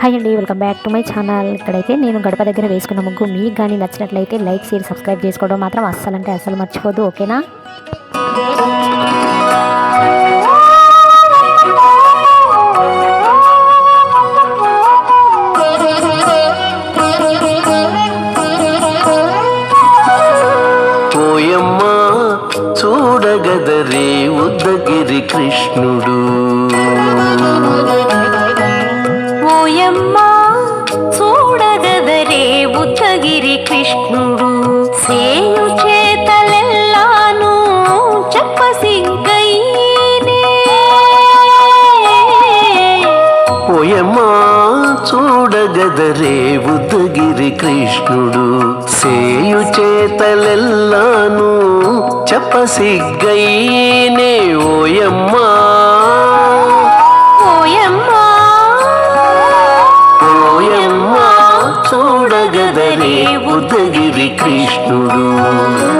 Hi అండి welcome back to my channel ఇక్కడైతే నేను గడప దగ్గర వేసుకున్న ముగ్గు మీకు కానీ నచ్చినట్లయితే లైక్ షేర్ సబ్స్క్రైబ్ చేసుకోవడం మాత్రం అస్సలు అంటే అస్సలు మర్చిపోదు ఓకేనా? చూడగదరే ఉద్దగిరి కృష్ణుడు. శ్రీకృష్ణుడు సేయు చేతలెల్లాను చెప్పసిగ్గైనే పోయమ్మ చూడగదరే ఉద్దగిరి కృష్ణుడు. సేయు చేతలెల్లాను చెప్పసిగ్గైనే ఓయమ్మా చూడగదరే దగిరి కృష్ణుడు.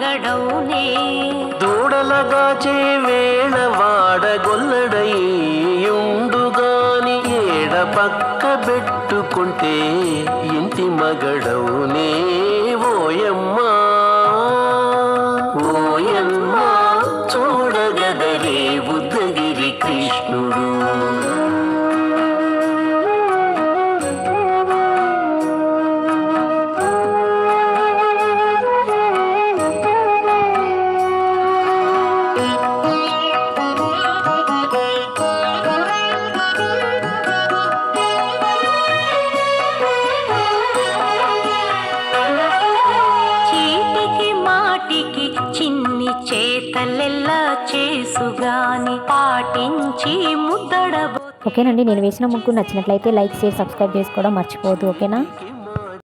ఇంటి దూడలగా చే వేళ వాడగొల్లడయ్యుండుగాని ఏడ పక్క పెట్టుకుంటే ఇంటి మగడౌనే ఓయమ్మా ఓయమ్మా చూడగదరే బుద్ధగిరి కృష్ణుడు. పాటించి ముద్దడబో ఓకేనండి నేను వేసిన ముగ్గు నచ్చినట్లయితే లైక్ షేర్ సబ్స్క్రైబ్ చేసుకోవడం మర్చిపోదు ఓకేనా?